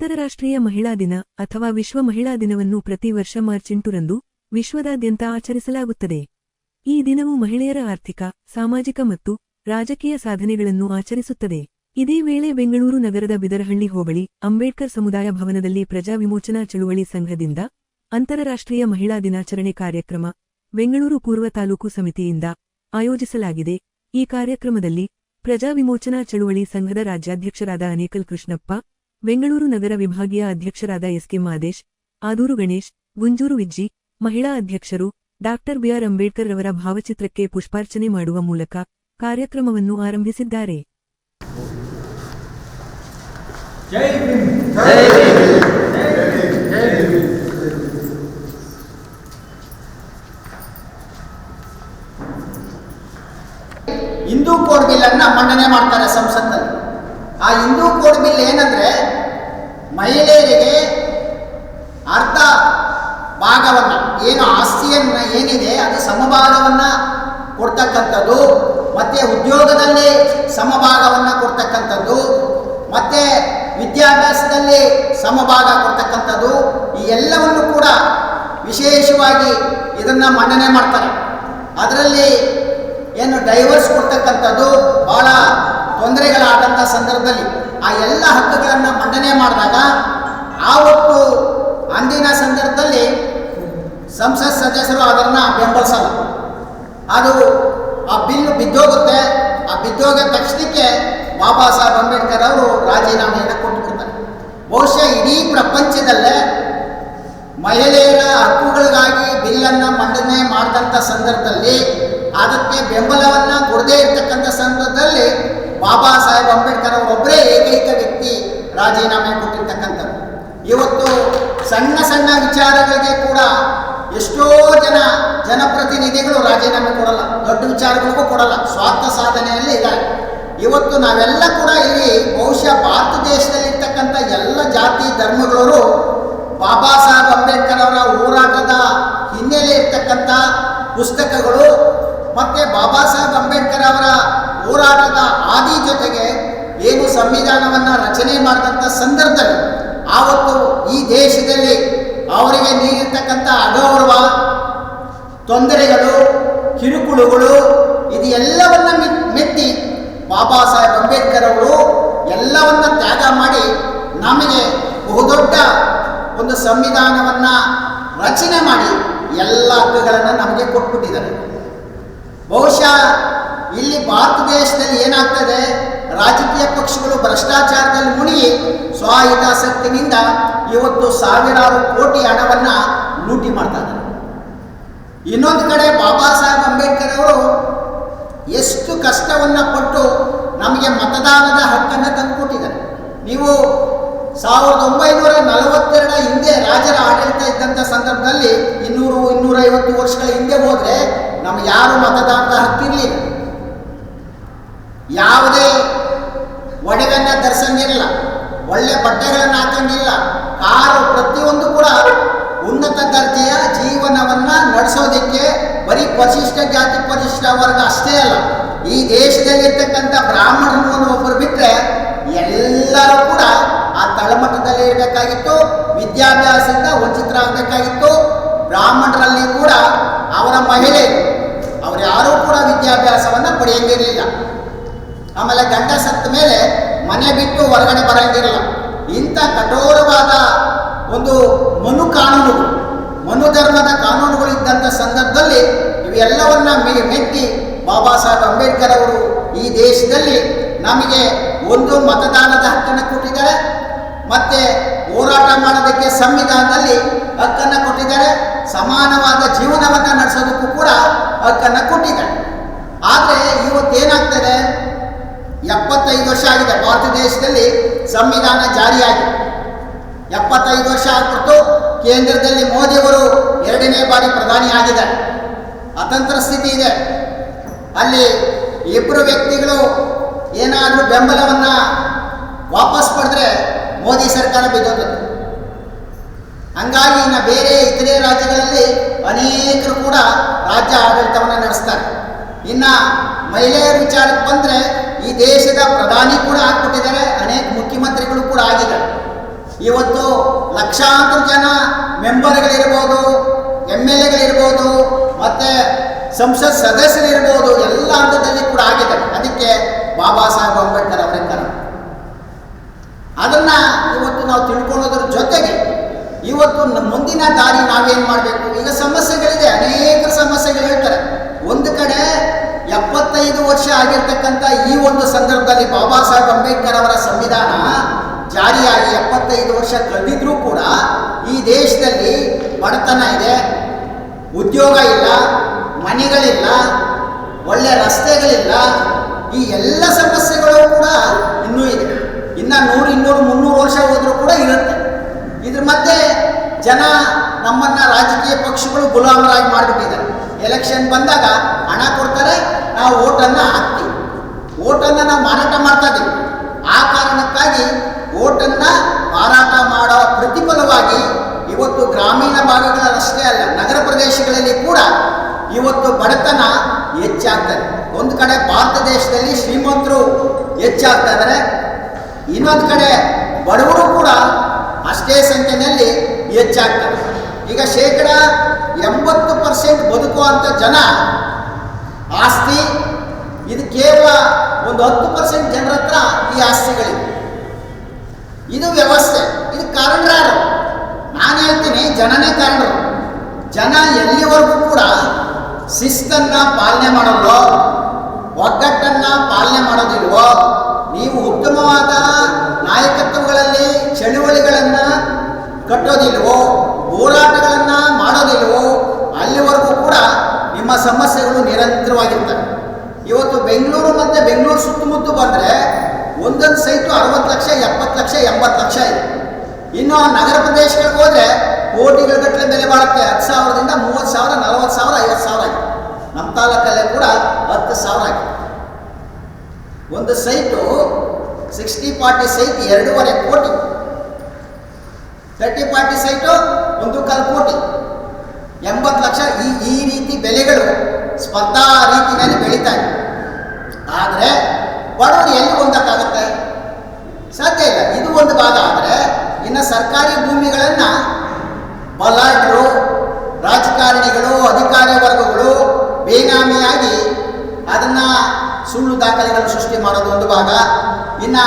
ಅಂತಾರಾಷ್ಟ್ರೀಯ ಮಹಿಳಾ ದಿನ ಅಥವಾ ವಿಶ್ವ ಮಹಿಳಾ ದಿನವನ್ನು ಪ್ರತಿ ವರ್ಷ ಮಾರ್ಚ್ ಎಂಟರಂದು ವಿಶ್ವದಾದ್ಯಂತ ಆಚರಿಸಲಾಗುತ್ತದೆ. ಈ ದಿನವು ಮಹಿಳೆಯರ ಆರ್ಥಿಕ, ಸಾಮಾಜಿಕ ಮತ್ತು ರಾಜಕೀಯ ಸಾಧನೆಗಳನ್ನು ಆಚರಿಸುತ್ತದೆ. ಇದೇ ವೇಳೆ ಬೆಂಗಳೂರು ನಗರದ ಬಿದರಹಳ್ಳಿ ಹೋಬಳಿ, ಅಂಬೇಡ್ಕರ್ ಸಮುದಾಯ ಭವನದಲ್ಲಿ ಪ್ರಜಾ ವಿಮೋಚನಾ ಚಳುವಳಿ ಸಂಘದಿಂದ ಅಂತಾರಾಷ್ಟ್ರೀಯ ಮಹಿಳಾ ದಿನಾಚರಣೆ ಕಾರ್ಯಕ್ರಮ ಬೆಂಗಳೂರು ಪೂರ್ವ ತಾಲೂಕು ಸಮಿತಿಯಿಂದ ಆಯೋಜಿಸಲಾಗಿದೆ. ಈ ಕಾರ್ಯಕ್ರಮದಲ್ಲಿ ಪ್ರಜಾ ವಿಮೋಚನಾ ಚಳುವಳಿ ಸಂಘದ ರಾಜ್ಯಾಧ್ಯಕ್ಷರಾದ ಅನೇಕಲ್ ಕೃಷ್ಣಪ್ಪ ಬೆಂಗಳೂರು ನಗರ ವಿಭಾಗೀಯ ಅಧ್ಯಕ್ಷರಾದ ಎಸ್ಕೆ ಮಾದೇಶ್ ಆದೂರು ಗಣೇಶ್ ಗುಂಜೂರು ವಿಜ್ಜಿ ಮಹಿಳಾ ಅಧ್ಯಕ್ಷರು ಡಾಕ್ಟರ್ ಬಿಆರ್ ಅಂಬೇಡ್ಕರ್ ರವರ ಭಾವಚಿತ್ರಕ್ಕೆ ಪುಷ್ಪಾರ್ಚನೆ ಮಾಡುವ ಮೂಲಕ ಕಾರ್ಯಕ್ರಮವನ್ನು ಆರಂಭಿಸಿದ್ದಾರೆ. ಹಿಂದೂ. ಕೋಡ್ ಬಿಲ್ ಅನ್ನ ಮಂಡನೆ ಮಾಡ್ತಾರೆ ಸಂಸತ್ನಲ್ಲಿ. ಆ ಹಿಂದೂ ಕೋಡ್ ಬಿಲ್ ಏನಂದ್ರೆ ಮಹಿಳೆಯರಿಗೆ ಅರ್ಧ ಭಾಗವನ್ನು, ಏನು ಆಸ್ತಿಯನ್ನ ಏನಿದೆ ಅದು ಸಮಭಾಗವನ್ನ ಕೊಡ್ತಕ್ಕಂಥದ್ದು, ಮತ್ತೆ ಉದ್ಯೋಗದಲ್ಲಿ ಸಮಭಾಗವನ್ನ ಕೊಡ್ತಕ್ಕಂಥದ್ದು, ಮತ್ತೆ ವಿದ್ಯಾಭ್ಯಾಸದಲ್ಲಿ ಸಮಭಾಗ ಕೊಡ್ತಕ್ಕಂಥದ್ದು, ಈ ಎಲ್ಲವನ್ನು ಕೂಡ ವಿಶೇಷವಾಗಿ ಇದನ್ನ ಮನ್ನಣೆ ಮಾಡ್ತಾರೆ. ಅದರಲ್ಲಿ ಏನು ಡೈವರ್ಸ್ ಕೊಡ್ತಕ್ಕಂಥದ್ದು ಬಹಳ ತೊಂದರೆಗಳಾದಂಥ ಸಂದರ್ಭದಲ್ಲಿ ಆ ಎಲ್ಲ ಹಕ್ಕುಗಳನ್ನು ಮಂಡನೆ ಮಾಡಿದಾಗ ಆ ಒಟ್ಟು ಅಂದಿನ ಸಂದರ್ಭದಲ್ಲಿ ಸಂಸತ್ ಸದಸ್ಯರು ಅದನ್ನು ಬೆಂಬಲಿಸಲ್ಲ. ಅದು ಆ ಬಿಲ್ ಬಿದ್ದೋಗುತ್ತೆ. ಆ ಬಿದ್ದೋಗ ತಕ್ಷಣಕ್ಕೆ ಬಾಬಾ ಸಾಹೇಬ್ ಅಂಬೇಡ್ಕರ್ ಅವರು ರಾಜೀನಾಮೆಯನ್ನು ಕೊಟ್ಟುಬಿಡ್ತಾರೆ ಬಹುಶಃ ಇಡೀ ಪ್ರಪಂಚದಲ್ಲೇ ಮಹಿಳೆಯರ ಹಕ್ಕುಗಳಿಗಾಗಿ ಬಿಲ್ಲನ್ನು ಮಂಡನೆ ಮಾಡಿದಂಥ ಸಂದರ್ಭದಲ್ಲಿ ಅದಕ್ಕೆ ಸಂದರ್ಭದಲ್ಲಿ ಬಾಬಾ ಸಾಹೇಬ್ ಅಂಬೇಡ್ಕರ್ ಅವರೊಬ್ಬರೇ ಏಕೈಕ ವ್ಯಕ್ತಿ, ರಾಜೀನಾಮೆ ಕೊಟ್ಟಿರ್ತಕ್ಕಂಥದ್ದು ಇವತ್ತು ಸಣ್ಣ ಸಣ್ಣ ವಿಚಾರಗಳಿಗೆ ಕೂಡ ಎಷ್ಟೋ ಜನ ಜನಪ್ರತಿನಿಧಿಗಳು ರಾಜೀನಾಮೆ ಕೊಡಲ್ಲ, ದೊಡ್ಡ ವಿಚಾರಗಳಿಗೂ ಕೊಡಲ್ಲ, ಸ್ವಾರ್ಥ ಸಾಧನೆಯಲ್ಲಿ ಇದ್ದಾರೆ. ಇವತ್ತು ನಾವೆಲ್ಲ ಕೂಡ ಇಲ್ಲಿ ಬಹುಶಃ ಭಾರತ ದೇಶದಲ್ಲಿರ್ತಕ್ಕಂಥ ಎಲ್ಲ ಜಾತಿ ಧರ್ಮಗಳವರು ಬಾಬಾ ಸಾಹೇಬ್ ಅಂಬೇಡ್ಕರ್ ಅವರ ಹೋರಾಟದ ಹಿನ್ನೆಲೆ ಇರ್ತಕ್ಕಂಥ ಪುಸ್ತಕಗಳು ಮತ್ತು ಬಾಬಾ ಸಾಹೇಬ್ ಅಂಬೇಡ್ಕರ್ ಅವರ ಹೋರಾಟದ ಆದಿ ಜೊತೆಗೆ ಏನು ಸಂವಿಧಾನವನ್ನು ರಚನೆ ಮಾಡಿದಂಥ ಸಂದರ್ಭದಲ್ಲಿ ಆವತ್ತು ಈ ದೇಶದಲ್ಲಿ ಅವರಿಗೆ ನೀಡಿರ್ತಕ್ಕಂಥ ಅಗೌರವ, ತೊಂದರೆಗಳು, ಕಿರುಕುಳುಗಳು ಇದು ಎಲ್ಲವನ್ನ ಮೆತ್ತಿ ಬಾಬಾ ಸಾಹೇಬ್ ಅಂಬೇಡ್ಕರ್ ಅವರು ಎಲ್ಲವನ್ನ ತ್ಯಾಗ ಮಾಡಿ ನಮಗೆ ಬಹುದೊಡ್ಡ ಒಂದು ಸಂವಿಧಾನವನ್ನ ರಚನೆ ಮಾಡಿ ಎಲ್ಲ ಹಕ್ಕುಗಳನ್ನು ನಮಗೆ ಕೊಟ್ಬಿಟ್ಟಿದ್ದಾರೆ. ಬಹುಶಃ ಇಲ್ಲಿ ಭಾರತ ದೇಶದಲ್ಲಿ ಏನಾಗ್ತದೆ? ರಾಜಕೀಯ ಪಕ್ಷಗಳು ಭ್ರಷ್ಟಾಚಾರದಲ್ಲಿ ಮುಳುಗಿ ಸ್ವಹಿತಾಸಕ್ತಿನಿಂದ ಇವತ್ತು ಸಾವಿರಾರು ಕೋಟಿ ಹಣವನ್ನು ಲೂಟಿ ಮಾಡ್ತಾ ಇನ್ನೊಂದು ಕಡೆ ಬಾಬಾ ಸಾಹೇಬ್ ಅಂಬೇಡ್ಕರ್ ಅವರು ಎಷ್ಟು ಕಷ್ಟವನ್ನು ಕೊಟ್ಟು ನಮಗೆ ಮತದಾನದ ಹಕ್ಕನ್ನು ತಂದುಕೊಟ್ಟಿದ್ದಾರೆ ನೀವು ಸಾವಿರದ ಒಂಬೈನೂರ ನಲವತ್ತೆರಡ ಹಿಂದೆ ರಾಜರ ಆಡಳಿತ ಇದ್ದಂಥ ಸಂದರ್ಭದಲ್ಲಿ ಇನ್ನೂರು ಇನ್ನೂರೈವತ್ತು ವರ್ಷಗಳ ಹಿಂದೆ ಹೋದರೆ ನಮ್ಗೆ ಯಾರು ಮತದಾನದ ಹಕ್ಕಿರಲಿಲ್ಲ ಯಾವುದೇ ಒಡವೆನ್ನ ಧರಿಸಂಗಿಲ್ಲ ಒಳ್ಳೆ ಬಟ್ಟೆಗಳನ್ನು ಹಾಕಂಗಿಲ್ಲ ಕಾರು ಪ್ರತಿಯೊಂದು ಕೂಡ ಉನ್ನತ ದರ್ಜೆಯ ಜೀವನವನ್ನ ನಡೆಸೋದಕ್ಕೆ ಬರೀ ಪರಿಶಿಷ್ಟ ಜಾತಿ ಪರಿಶಿಷ್ಟ ವರ್ಗ ಅಷ್ಟೇ ಅಲ್ಲ ಈ ದೇಶದಲ್ಲಿರ್ತಕ್ಕಂಥ ಬ್ರಾಹ್ಮಣರು ಒಬ್ಬರು ಬಿಟ್ಟರೆ ಎಲ್ಲರೂ ಕೂಡ ಆ ತಳಮಟ್ಟದಲ್ಲಿ ಇರಬೇಕಾಗಿತ್ತು, ವಿದ್ಯಾಭ್ಯಾಸದಿಂದ ವಂಚಿತರಾಗಬೇಕಾಗಿತ್ತು ಬ್ರಾಹ್ಮಣರಲ್ಲಿ ಕೂಡ ಅವರ ಮಹಿಳೆ, ಅವರು ಯಾರೂ ಕೂಡ ವಿದ್ಯಾಭ್ಯಾಸವನ್ನು ಪಡೆಯಂಗಿರಲಿಲ್ಲ. ಆಮೇಲೆ ಗಂಡ ಸತ್ತ ಮೇಲೆ ಮನೆ ಬಿಟ್ಟು ಹೊರಗಡೆ ಬರಂಗಿರಲ್ಲ. ಇಂಥ ಕಠೋರವಾದ ಒಂದು ಮನು ಕಾನೂನು ಮನು ಧರ್ಮದ ಕಾನೂನುಗಳು ಇದ್ದಂಥ ಸಂದರ್ಭದಲ್ಲಿ ಇವೆಲ್ಲವನ್ನ ಮೆಟ್ಟಿ ಬಾಬಾ ಸಾಹೇಬ್ ಅಂಬೇಡ್ಕರ್ ಅವರು ಈ ದೇಶದಲ್ಲಿ ನಮಗೆ ಒಂದು ಮತದಾನದ ಹಕ್ಕನ್ನು ಕೊಟ್ಟಿದ್ದಾರೆ, ಮತ್ತೆ ಹೋರಾಟ ಮಾಡೋದಕ್ಕೆ ಸಂವಿಧಾನದಲ್ಲಿ ಹಕ್ಕನ್ನು ಕೊಟ್ಟಿದ್ದಾರೆ, ಸಮಾನವಾದ ಜೀವನವನ್ನು ನಡೆಸೋದಕ್ಕೂ ಕೂಡ ಹಕ್ಕನ್ನು ಕೊಟ್ಟಿದ್ದಾರೆ. ಆದರೆ ಇವತ್ತೇನಾಗ್ತದೆ ಎಪ್ಪತ್ತೈದು ವರ್ಷ ಆಗಿದೆ, ಭಾರತ ದೇಶದಲ್ಲಿ ಸಂವಿಧಾನ ಜಾರಿಯಾಗಿದೆ. ಎಪ್ಪತ್ತೈದು ವರ್ಷ ಆಗ್ಬಿಟ್ಟು ಕೇಂದ್ರದಲ್ಲಿ ಮೋದಿಯವರು ಎರಡನೇ ಬಾರಿ ಪ್ರಧಾನಿ ಆಗಿದ್ದಾರೆ. ಅತಂತ್ರ ಸ್ಥಿತಿ ಇದೆ. ಅಲ್ಲಿ ಇಬ್ಬರು ವ್ಯಕ್ತಿಗಳು ಏನಾದರೂ ಬೆಂಬಲವನ್ನು ವಾಪಸ್ ಪಡೆದ್ರೆ ಮೋದಿ ಸರ್ಕಾರ ಬಿದ್ದೋಗುತ್ತೆ ಹಂಗಾಗಿ ಇನ್ನು ಬೇರೆ ಇತರೆ ರಾಜ್ಯಗಳಲ್ಲಿ ಅನೇಕರು ಕೂಡ ರಾಜ್ಯ ಆಡಳಿತವನ್ನು ನಡೆಸ್ತಾರೆ. ಇನ್ನು ಮಹಿಳೆಯರ ವಿಚಾರಕ್ಕೆ ಬಂದರೆ ಈ ದೇಶದ ಪ್ರಧಾನಿ ಕೂಡ ಆಗ್ಬಿಟ್ಟಿದ್ದಾರೆ, ಅನೇಕ ಮುಖ್ಯಮಂತ್ರಿಗಳು ಕೂಡ ಆಗಿದ್ದಾರೆ. ಇವತ್ತು ಲಕ್ಷಾಂತರ ಜನ ಮೆಂಬರ್ಗಳಿರ್ಬೋದು ಎಂ ಎಲ್ ಎಗಳಿರ್ಬೋದು, ಮತ್ತು ಸಂಸತ್ ಸದಸ್ಯರಿರ್ಬೋದು ಎಲ್ಲ ಹಂತದಲ್ಲಿ ಕೂಡ ಆಗಿದೆ. ಅದಕ್ಕೆ ಬಾಬಾ ಸಾಹೇಬ್ ಅಂಬೇಡ್ಕರ್ ಅವರೇ ಅದನ್ನ ಇವತ್ತು ನಾವು ತಿಳ್ಕೊಳ್ಳೋದ್ರ ಜೊತೆಗೆ ಇವತ್ತು ಮುಂದಿನ ದಾರಿ ನಾವೇನು ಮಾಡಬೇಕು? ಈಗ ಸಮಸ್ಯೆಗಳಿದೆ, ಅನೇಕ ಸಮಸ್ಯೆಗಳು ಹೇಳ್ತಾರೆ. ಒಂದು ಕಡೆ ಎಪ್ಪತ್ತೈದು ವರ್ಷ ಆಗಿರ್ತಕ್ಕಂಥ ಈ ಒಂದು ಸಂದರ್ಭದಲ್ಲಿ ಬಾಬಾ ಸಾಹೇಬ್ ಅಂಬೇಡ್ಕರ್ ಅವರ ಸಂವಿಧಾನ ಜಾರಿಯಾಗಿ ಎಪ್ಪತ್ತೈದು ವರ್ಷ ಕಳೆದಿದ್ರೂ ಕೂಡ ಈ ದೇಶದಲ್ಲಿ ಬಡತನ ಇದೆ, ಉದ್ಯೋಗ ಇಲ್ಲ ಮನೆಗಳಿಲ್ಲ, ಒಳ್ಳೆ ರಸ್ತೆಗಳಿಲ್ಲ, ಈ ಎಲ್ಲ ಸಮಸ್ಯೆಗಳು ಕೂಡ ಇನ್ನೂ ಇದೆ. ಇನ್ನು ನೂರು, ಇನ್ನೂರು, ಮುನ್ನೂರು ವರ್ಷ ಹೋದರೂ ಕೂಡ ಇರುತ್ತೆ. ಇದ್ರ ಮಧ್ಯೆ ಜನ ನಮ್ಮನ್ನ ರಾಜಕೀಯ ಪಕ್ಷಗಳು ಗುಲಾಮರಾಗಿ ಮಾಡಿಬಿಟ್ಟಿದ್ದಾರೆ. ಎಲೆಕ್ಷನ್ ಬಂದಾಗ ಹಣ ಕೊಡ್ತಾರೆ, ನಾವು ಓಟನ್ನು ಹಾಕ್ತೀವಿ. ಓಟನ್ನು ನಾವು ಮಾರಾಟ ಮಾಡ್ತಾ ಇದ್ದೀವಿ. ಆ ಕಾರಣಕ್ಕಾಗಿ ಓಟನ್ನು ಮಾರಾಟ ಮಾಡೋ ಪ್ರತಿಫಲವಾಗಿ ಇವತ್ತು ಗ್ರಾಮೀಣ ಭಾಗಗಳಷ್ಟೇ ಅಲ್ಲ, ನಗರ ಪ್ರದೇಶಗಳಲ್ಲಿ ಕೂಡ ಇವತ್ತು ಬಡತನ ಹೆಚ್ಚಾಗ್ತದೆ. ಒಂದು ಕಡೆ ಭಾರತ ದೇಶದಲ್ಲಿ ಶ್ರೀಮಂತರು ಹೆಚ್ಚಾಗ್ತಾ ಇದ್ದಾರೆ ಇನ್ನೊಂದು ಕಡೆ ಬಡವರು ಕೂಡ ಅಷ್ಟೇ ಸಂಖ್ಯೆಯಲ್ಲಿ ಹೆಚ್ಚಾಗ್ತಾರೆ. ಈಗ ಶೇಕಡ ಎಂಬತ್ತು ಪರ್ಸೆಂಟ್ ಬದುಕುವಂಥ ಜನ ಆಸ್ತಿ, ಇದು ಕೇವಲ ಒಂದು ಹತ್ತು ಪರ್ಸೆಂಟ್ ಜನರ ಹತ್ರ ಈ ಆಸ್ತಿಗಳಿವೆ. ಇದು ವ್ಯವಸ್ಥೆ. ಇದು ಕಾರಣರಾರು ನಾನು ಹೇಳ್ತೀನಿ, ಜನನೇ ಕಾರಣರು. ಜನ ಎಲ್ಲಿವರೆಗೂ ಕೂಡ ಶಿಸ್ತನ್ನ ಪಾಲನೆ ಮಾಡಲ್ವೋ ಒಗ್ಗಟ್ಟನ್ನ ಪಾಲನೆ ಮಾಡೋದಿಲ್ವೋ ನೀವು ಉತ್ತಮವಾದ ನಾಯಕತ್ವಗಳಲ್ಲಿ ಚಳುವಳಿಗಳನ್ನು ಕಟ್ಟೋದಿಲ್ವೋ, ಹೋರಾಟಗಳನ್ನು ಮಾಡೋದಿಲ್ವೋ, ಅಲ್ಲಿವರೆಗೂ ಕೂಡ ನಿಮ್ಮ ಸಮಸ್ಯೆಗಳು ನಿರಂತರವಾಗಿರ್ತವೆ. ಇವತ್ತು ಬೆಂಗಳೂರು ಮತ್ತು ಬೆಂಗಳೂರು ಸುತ್ತಮುತ್ತ ಬಂದರೆ ಒಂದೊಂದು ಸೈಟು ಅರವತ್ತು ಲಕ್ಷ, ಎಪ್ಪತ್ತು ಲಕ್ಷ, ಎಂಬತ್ತು ಲಕ್ಷ ಇದೆ. ಇನ್ನು ನಗರ ಪ್ರದೇಶಗಳಿಗೆ ಹೋದ್ರೆ ಕೋಟಿಗಳ ಗಟ್ಟಲೆ ಬೆಲೆ ಬಾಳುತ್ತೆ. ಹತ್ತು ಸಾವಿರದಿಂದ ಮೂವತ್ತು ಸಾವಿರ ನಲವತ್ತು ಸಾವಿರ ಐವತ್ತು ಸಾವಿರ ಆಗಿದೆ ತಾಲೂಕಲ್ಲೇ ಕೂಡ ಹತ್ತು ಸಾವಿರ ಆಗಿದೆ. ಒಂದು ಸೈಟು ಸಿಕ್ಸ್ಟಿ ಫಾರ್ಟಿ ಸೈಟ್ ಎರಡೂವರೆ ಕೋಟಿ. ತರ್ಟಿ ಫಾರ್ಟಿ ಸೈಟು ಒಂದು ಕಾಲು ಕೋಟಿ. ಎಂಬತ್ತು ಲಕ್ಷ ಈ ಈ ರೀತಿ ಬೆಲೆಗಳು ಸ್ಪರ್ಧಾ ರೀತಿಯಲ್ಲಿ ಬೆಳೀತಾ ಇದೆ. ಆದರೆ ಬಡವರು ಎಲ್ಲಿ ಹೊಂದಕ್ಕಾಗುತ್ತೆ? ಸಾಧ್ಯ ಇಲ್ಲ. ಇದು ಒಂದು ಭಾಗ. ಆದರೆ ಇನ್ನು ಸರ್ಕಾರಿ ಭೂಮಿಗಳನ್ನು ಬಲಾಢ್ಯರು, ರಾಜಕಾರಣಿಗಳು, ಅಧಿಕಾರಿ ವರ್ಗಗಳು ಬೇನಾಮಿಯಾಗಿ ಅದನ್ನು ದಾಖಲೆಗಳು ಸೃಷ್ಟಿ ಮಾಡೋದು ಒಂದು ಭಾಗ. ಇನ್ನ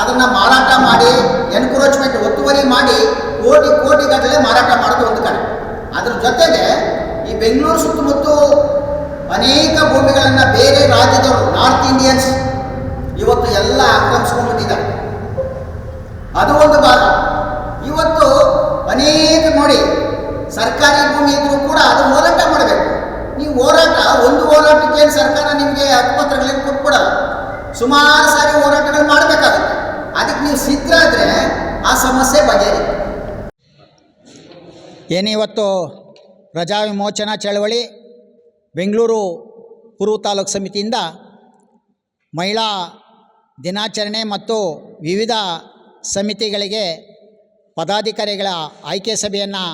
ಅದನ್ನ ಮಾರಾಟ ಮಾಡಿ ಎನ್ಕ್ರೋಚ್ಮೆಂಟ್ ಒತ್ತುವರಿ ಮಾಡಿ, ಕೋಟಿ ಕೋಟಿಗಟ್ಟಲೆ ಮಾರಾಟ ಮಾಡೋದು ಒಂದು ಕಡೆ ಅದ್ರ ಜೊತೆಗೆ ಈ ಬೆಂಗಳೂರು ಸುತ್ತಮುತ್ತ ಅನೇಕ ಭೂಮಿಗಳನ್ನ ಬೇರೆ ರಾಜ್ಯದವರು, ನಾರ್ತ್ ಇಂಡಿಯನ್ಸ್ ಇವತ್ತು ಎಲ್ಲ ಆಕ್ರಮಿಸ್ಕೊಂಡ್ಬಿಟ್ಟಿದ್ದಾರೆ ಅದು ಒಂದು ಭಾಗ. ಇವತ್ತು ಅನೇಕ ನೋಡಿ ಸರ್ಕಾರಿ ಭೂಮಿ ಇದ್ರೂ ಕೂಡ ಅದು ಹೋರಾಟ ನೀವು ಹೋರಾಟ ಒಂದು ಹೋರಾಟಕ್ಕೆ ಏನು ಸರ್ಕಾರ ನಿಮಗೆ ಹಕ್ಕುಪತ್ರಗಳೇನು ಕೊಟ್ಬಿಡಲ್ಲ. ಸುಮಾರು ಸಾರಿ ಹೋರಾಟಗಳು ಮಾಡಬೇಕಾಗುತ್ತೆ. ಅದಕ್ಕೆ ನೀವು ಸಿದ್ಧರಾದರೆ ಆ ಸಮಸ್ಯೆ ಬಗೆಹರಿಯುತ್ತೆ ಏನಿವತ್ತು ರಜಾ ವಿಮೋಚನಾ ಚಳವಳಿ ಬೆಂಗಳೂರು ಪೂರ್ವ ತಾಲೂಕು ಸಮಿತಿಯಿಂದ ಮಹಿಳಾ ದಿನಾಚರಣೆ ಮತ್ತು ವಿವಿಧ ಸಮಿತಿಗಳಿಗೆ ಪದಾಧಿಕಾರಿಗಳ ಆಯ್ಕೆ ಸಭೆಯನ್ನು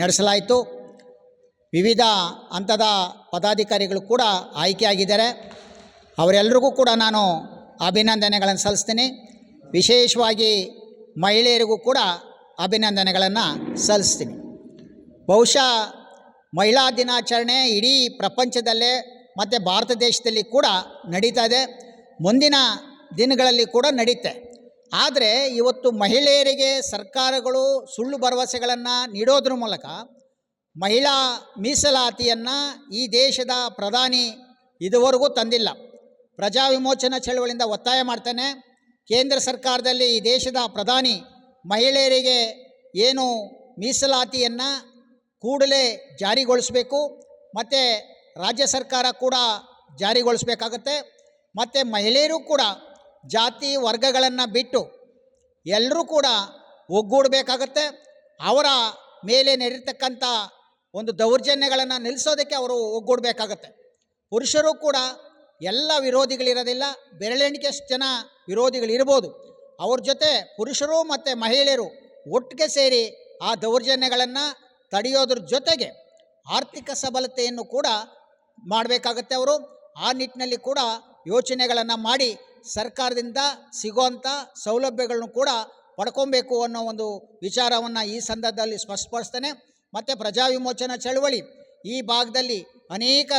ನಡೆಸಲಾಯಿತು. ವಿವಿಧ ಹಂತದ ಪದಾಧಿಕಾರಿಗಳು ಕೂಡ ಆಯ್ಕೆಯಾಗಿದ್ದಾರೆ. ಅವರೆಲ್ಲರಿಗೂ ಕೂಡ ನಾನು ಅಭಿನಂದನೆಗಳನ್ನು ಸಲ್ಲಿಸ್ತೀನಿ. ವಿಶೇಷವಾಗಿ ಮಹಿಳೆಯರಿಗೂ ಕೂಡ ಅಭಿನಂದನೆಗಳನ್ನು ಸಲ್ಲಿಸ್ತೀನಿ. ಬಹುಶಃ ಮಹಿಳಾ ದಿನಾಚರಣೆ ಇಡೀ ಪ್ರಪಂಚದಲ್ಲೇ ಮತ್ತು ಭಾರತ ದೇಶದಲ್ಲಿ ಕೂಡ ನಡೀತಾ ಇದೆ. ಮುಂದಿನ ದಿನಗಳಲ್ಲಿ ಕೂಡ ನಡೀತೆ. ಆದರೆ ಇವತ್ತು ಮಹಿಳೆಯರಿಗೆ ಸರ್ಕಾರಗಳು ಸುಳ್ಳು ಭರವಸೆಗಳನ್ನು ನೀಡೋದ್ರ ಮೂಲಕ ಮಹಿಳಾ ಮೀಸಲಾತಿಯನ್ನು ಈ ದೇಶದ ಪ್ರಧಾನಿ ಇದುವರೆಗೂ ತಂದಿಲ್ಲ. ಪ್ರಜಾ ವಿಮೋಚನಾ ಚಳವಳಿಯಿಂದ ಒತ್ತಾಯ ಮಾಡ್ತೇನೆ. ಕೇಂದ್ರ ಸರ್ಕಾರದಲ್ಲಿ ಈ ದೇಶದ ಪ್ರಧಾನಿ ಮಹಿಳೆಯರಿಗೆ ಏನು ಮೀಸಲಾತಿಯನ್ನು ಕೂಡಲೇ ಜಾರಿಗೊಳಿಸಬೇಕು, ಮತ್ತು ರಾಜ್ಯ ಸರ್ಕಾರ ಕೂಡ ಜಾರಿಗೊಳಿಸಬೇಕಾಗತ್ತೆ, ಮತ್ತು ಮಹಿಳೆಯರು ಕೂಡ ಜಾತಿ ವರ್ಗಗಳನ್ನು ಬಿಟ್ಟು ಎಲ್ಲರೂ ಕೂಡ ಒಗ್ಗೂಡಬೇಕಾಗತ್ತೆ. ಅವರ ಮೇಲೆ ನಡೀತಕ್ಕಂಥ ಒಂದು ದೌರ್ಜನ್ಯಗಳನ್ನು ನಿಲ್ಲಿಸೋದಕ್ಕೆ ಅವರು ಒಗ್ಗೂಡಬೇಕಾಗತ್ತೆ. ಪುರುಷರು ಕೂಡ ಎಲ್ಲ ವಿರೋಧಿಗಳಿರೋದಿಲ್ಲ ಬೆರಳೆಣಿಕೆಯಷ್ಟು ಜನ ವಿರೋಧಿಗಳಿರ್ಬೋದು. ಅವ್ರ ಜೊತೆ ಪುರುಷರು ಮತ್ತು ಮಹಿಳೆಯರು ಒಟ್ಟಿಗೆ ಸೇರಿ ಆ ದೌರ್ಜನ್ಯಗಳನ್ನು ತಡೆಯೋದ್ರ ಜೊತೆಗೆ ಆರ್ಥಿಕ ಸಬಲತೆಯನ್ನು ಕೂಡ ಮಾಡಬೇಕಾಗತ್ತೆ ಅವರು. ಆ ನಿಟ್ಟಿನಲ್ಲಿ ಕೂಡ ಯೋಚನೆಗಳನ್ನು ಮಾಡಿ ಸರ್ಕಾರದಿಂದ ಸಿಗೋಂಥ ಸೌಲಭ್ಯಗಳನ್ನು ಕೂಡ ಪಡ್ಕೊಬೇಕು ಅನ್ನೋ ಒಂದು ವಿಚಾರವನ್ನು ಈ ಸಂದರ್ಭದಲ್ಲಿ ಸ್ಪಷ್ಟಪಡಿಸ್ತೇನೆ. ಮತ್ತು ಪ್ರಜಾ ವಿಮೋಚನಾ ಚಳವಳಿ. ಈ ಭಾಗದಲ್ಲಿ ಅನೇಕ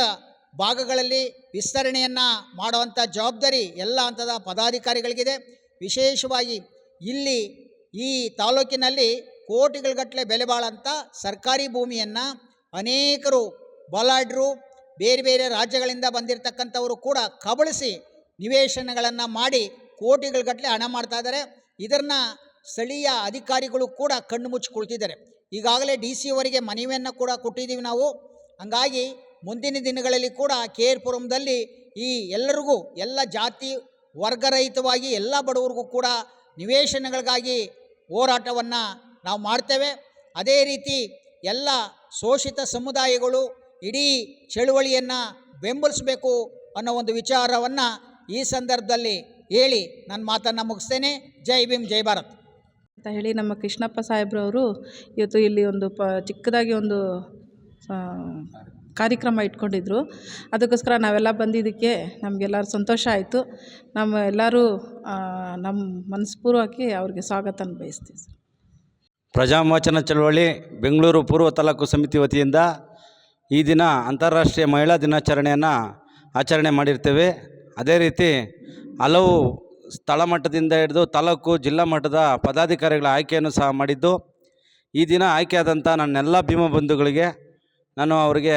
ಭಾಗಗಳಲ್ಲಿ ವಿಸ್ತರಣೆಯನ್ನು ಮಾಡುವಂಥ ಜವಾಬ್ದಾರಿ ಎಲ್ಲ ಹಂತದ ಪದಾಧಿಕಾರಿಗಳಿಗಿದೆ. ವಿಶೇಷವಾಗಿ ಇಲ್ಲಿ ಈ ತಾಲೂಕಿನಲ್ಲಿ ಕೋಟಿಗಳಗಟ್ಟಲೆ ಬೆಲೆ ಬಾಳಂಥ ಸರ್ಕಾರಿ ಭೂಮಿಯನ್ನು ಅನೇಕರು ಬಲಾಢ್ಯರು, ಬೇರೆ ಬೇರೆ ರಾಜ್ಯಗಳಿಂದ ಬಂದಿರತಕ್ಕಂಥವರು ಕೂಡ ಕಬಳಿಸಿ ನಿವೇಶನಗಳನ್ನು ಮಾಡಿ ಕೋಟಿಗಳಗಟ್ಟಲೆ ಹಣ ಮಾಡ್ತಾ ಇದ್ದಾರೆ. ಇದನ್ನು ಸ್ಥಳೀಯ ಅಧಿಕಾರಿಗಳು ಕೂಡ ಕಣ್ಣು ಮುಚ್ಚಿ ಕುಳಿತಿದ್ದಾರೆ ಈಗಾಗಲೇ ಡಿ ಸಿ ಅವರಿಗೆ ಮನವಿಯನ್ನು ಕೂಡ ಕೊಟ್ಟಿದ್ದೀವಿ ನಾವು. ಹಂಗಾಗಿ ಮುಂದಿನ ದಿನಗಳಲ್ಲಿ ಕೂಡ ಕೆ ಪುರಂದಲ್ಲಿ ಈ ಎಲ್ಲರಿಗೂ, ಎಲ್ಲ ಜಾತಿ ವರ್ಗರಹಿತವಾಗಿ, ಎಲ್ಲ ಬಡವರಿಗೂ ಕೂಡ ನಿವೇಶನಗಳಿಗಾಗಿ ಹೋರಾಟವನ್ನು ನಾವು ಮಾಡ್ತೇವೆ. ಅದೇ ರೀತಿ ಎಲ್ಲ ಶೋಷಿತ ಸಮುದಾಯಗಳು ಇಡೀ ಚಳುವಳಿಯನ್ನು ಬೆಂಬಲಿಸಬೇಕು ಅನ್ನೋ ಒಂದು ವಿಚಾರವನ್ನು ಈ ಸಂದರ್ಭದಲ್ಲಿ ಹೇಳಿ ನನ್ನ ಮಾತನ್ನು ಮುಗಿಸ್ತೇನೆ. ಜೈ ಭೀಮ್, ಜೈ ಭಾರತ್. ಅಂತ ಹೇಳಿ ನಮ್ಮ ಕೃಷ್ಣಪ್ಪ ಅವರು ಇವತ್ತು ಇಲ್ಲಿ ಒಂದು ಪ ಚಿಕ್ಕದಾಗಿ ಒಂದು ಕಾರ್ಯಕ್ರಮ ಇಟ್ಕೊಂಡಿದ್ರು. ಅದಕ್ಕೋಸ್ಕರ ನಾವೆಲ್ಲ ಬಂದಿದ್ದಕ್ಕೆ ನಮಗೆಲ್ಲರೂ ಸಂತೋಷ ಆಯಿತು. ನಮ್ಮ ಎಲ್ಲರೂ ನಮ್ಮ ಮನಸ್ಪೂರ್ವಕ್ಕೆ ಅವ್ರಿಗೆ ಸ್ವಾಗತನ ಬಯಸ್ತೀವಿ ಪ್ರಜಾಮೋಚನ ಚಳವಳಿ ಬೆಂಗಳೂರು ಪೂರ್ವ ತಾಲೂಕು ಸಮಿತಿ ವತಿಯಿಂದ ಈ ದಿನ ಅಂತಾರಾಷ್ಟ್ರೀಯ ಮಹಿಳಾ ದಿನಾಚರಣೆಯನ್ನು ಆಚರಣೆ ಮಾಡಿರ್ತೇವೆ. ಅದೇ ರೀತಿ ಹಲವು ಸ್ಥಳ ಮಟ್ಟದಿಂದ ಹಿಡಿದು ತಾಲೂಕು, ಜಿಲ್ಲಾ ಮಟ್ಟದ ಪದಾಧಿಕಾರಿಗಳ ಆಯ್ಕೆಯನ್ನು ಸಹ ಮಾಡಿದ್ದು, ಈ ದಿನ ಆಯ್ಕೆಯಾದಂಥ ನನ್ನೆಲ್ಲ ಭೀಮ ಬಂಧುಗಳಿಗೆ ನಾನು ಅವರಿಗೆ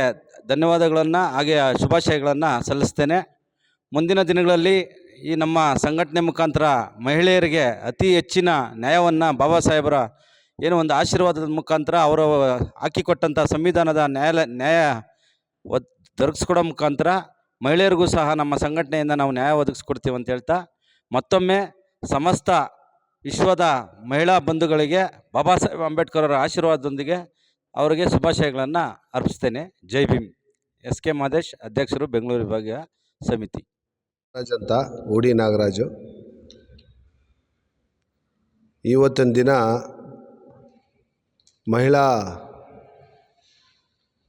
ಧನ್ಯವಾದಗಳನ್ನು ಹಾಗೆ ಶುಭಾಶಯಗಳನ್ನು ಸಲ್ಲಿಸ್ತೇನೆ. ಮುಂದಿನ ದಿನಗಳಲ್ಲಿ ಈ ನಮ್ಮ ಸಂಘಟನೆ ಮುಖಾಂತರ ಮಹಿಳೆಯರಿಗೆ ಅತಿ ಹೆಚ್ಚಿನ ನ್ಯಾಯವನ್ನು ಬಾಬಾ ಸಾಹೇಬರ ಏನು ಒಂದು ಆಶೀರ್ವಾದದ ಮುಖಾಂತರ ಅವರು ಹಾಕಿಕೊಟ್ಟಂಥ ಸಂವಿಧಾನದ ನ್ಯಾಯಾಲಯ ನ್ಯಾಯ ಒದ್, ದೊರಕಿಸ್ಕೊಡೋ ಮುಖಾಂತರ ಮಹಿಳೆಯರಿಗೂ ಸಹ ನಮ್ಮ ಸಂಘಟನೆಯಿಂದ ನಾವು ನ್ಯಾಯ ಒದಗಿಸ್ಕೊಡ್ತೀವಿ ಅಂತ ಹೇಳ್ತಾ ಮತ್ತೊಮ್ಮೆ ಸಮಸ್ತ ವಿಶ್ವದ ಮಹಿಳಾ ಬಂಧುಗಳಿಗೆ ಬಾಬಾ ಸಾಹೇಬ್ ಅಂಬೇಡ್ಕರ್ ಅವರ ಆಶೀರ್ವಾದದೊಂದಿಗೆ ಅವರಿಗೆ ಶುಭಾಶಯಗಳನ್ನು ಅರ್ಪಿಸ್ತೇನೆ. ಜೈ ಭೀಮ್. ಎಸ್ ಕೆ ಮಾದೇಶ್ ಅಧ್ಯಕ್ಷರು ಬೆಂಗಳೂರು ವಿಭಾಗೀಯ ಸಮಿತಿ. ಅಂತ ಉಡಿ ನಾಗರಾಜು. ಇವತ್ತಿನ ದಿನ ಮಹಿಳಾ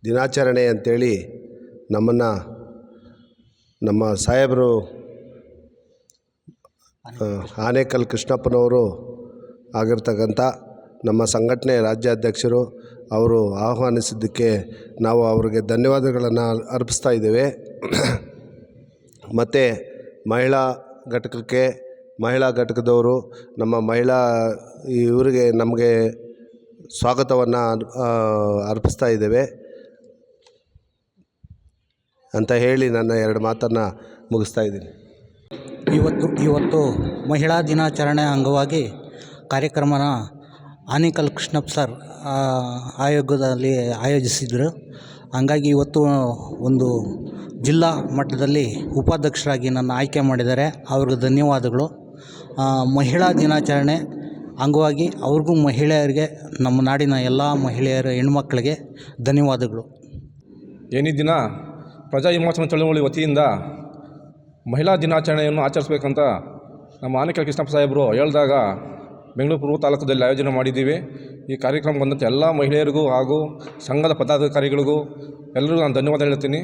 ದಿನಾಚರಣೆ ಅಂತೇಳಿ ನಮ್ಮನ್ನು ನಮ್ಮ ಸಾಹೇಬರು ಆನೇಕಲ್ ಕೃಷ್ಣಪ್ಪನವರು ಆಗಿರ್ತಕ್ಕಂಥ ನಮ್ಮ ಸಂಘಟನೆ ರಾಜ್ಯಾಧ್ಯಕ್ಷರು, ಅವರು ಆಹ್ವಾನಿಸಿದ್ದಕ್ಕೆ ನಾವು ಅವರಿಗೆ ಧನ್ಯವಾದಗಳನ್ನು ಅರ್ಪಿಸ್ತಾ ಇದ್ದೇವೆ. ಮತ್ತು ಮಹಿಳಾ ಘಟಕಕ್ಕೆ, ಮಹಿಳಾ ಘಟಕದವರು, ನಮ್ಮ ಮಹಿಳಾ ಇವರಿಗೆ ನಮಗೆ ಸ್ವಾಗತವನ್ನು ಅರ್ಪಿಸ್ತಾ ಇದ್ದೇವೆ. ಅಂತ ಹೇಳಿ ನನ್ನ ಎರಡು ಮಾತನ್ನು ಮುಗಿಸ್ತಾ ಇದ್ದೀನಿ. ಇವತ್ತು ಇವತ್ತು ಮಹಿಳಾ ದಿನಾಚರಣೆ ಅಂಗವಾಗಿ ಕಾರ್ಯಕ್ರಮನ ಆನೇಕಲ್ ಕೃಷ್ಣಪ್ಪ ಸರ್ ಆಯೋಗದಲ್ಲಿ ಆಯೋಜಿಸಿದರು. ಹಂಗಾಗಿ ಇವತ್ತು ಒಂದು ಜಿಲ್ಲಾ ಮಟ್ಟದಲ್ಲಿ ಉಪಾಧ್ಯಕ್ಷರಾಗಿ ನನ್ನ ಆಯ್ಕೆ ಮಾಡಿದ್ದಾರೆ. ಅವ್ರಿಗೆ ಧನ್ಯವಾದಗಳು. ಮಹಿಳಾ ದಿನಾಚರಣೆ ಅಂಗವಾಗಿ ಅವ್ರಿಗೂ ಮಹಿಳೆಯರಿಗೆ, ನಮ್ಮ ನಾಡಿನ ಎಲ್ಲ ಮಹಿಳೆಯರ ಹೆಣ್ಮಕ್ಳಿಗೆ ಧನ್ಯವಾದಗಳು. ಏನಿದ್ದಿನ ದಿನ ಪ್ರಜಾ ವಿಮೋಚನಾ ಚಳವಳಿ ವತಿಯಿಂದ ಮಹಿಳಾ ದಿನಾಚರಣೆಯನ್ನು ಆಚರಿಸ್ಬೇಕಂತ ನಮ್ಮ ಆನೇಕಲ್ ಕೃಷ್ಣಪ್ಪ ಸಾಹೇಬರು ಹೇಳಿದಾಗ ಬೆಂಗಳೂರು ಪೂರ್ವ ತಾಲೂಕದಲ್ಲಿ ಆಯೋಜನೆ ಮಾಡಿದ್ದೀವಿ. ಈ ಕಾರ್ಯಕ್ರಮ ಬಂದಂಥ ಎಲ್ಲ ಮಹಿಳೆಯರಿಗೂ ಹಾಗೂ ಸಂಘದ ಪದಾಧಿಕಾರಿಗಳಿಗೂ ಎಲ್ಲರಿಗೂ ನಾನು ಧನ್ಯವಾದ ಹೇಳ್ತೀನಿ.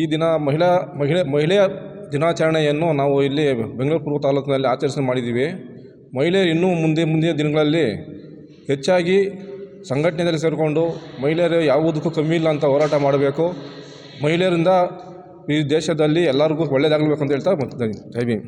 ಈ ದಿನ ಮಹಿಳಾ, ಮಹಿಳೆ, ಮಹಿಳೆಯ ದಿನಾಚರಣೆಯನ್ನು ನಾವು ಇಲ್ಲಿ ಬೆಂಗಳೂರು ಪೂರ್ವ ತಾಲೂಕಿನಲ್ಲಿ ಆಚರಿಸಿ ಮಾಡಿದ್ದೀವಿ. ಮಹಿಳೆಯರು ಇನ್ನೂ ಮುಂದೆ, ಮುಂದಿನ ದಿನಗಳಲ್ಲಿ ಹೆಚ್ಚಾಗಿ ಸಂಘಟನೆಯಲ್ಲಿ ಸೇರಿಕೊಂಡು ಮಹಿಳೆಯರು ಯಾವುದಕ್ಕೂ ಕಮ್ಮಿ ಇಲ್ಲ ಅಂತ ಹೋರಾಟ ಮಾಡಬೇಕು. ಮಹಿಳೆಯರಿಂದ ಈ ದೇಶದಲ್ಲಿ ಎಲ್ಲರಿಗೂ ಒಳ್ಳೆಯದಾಗಬೇಕು ಅಂತ ಹೇಳ್ತಾ ಜೈ ಭೀಮ್.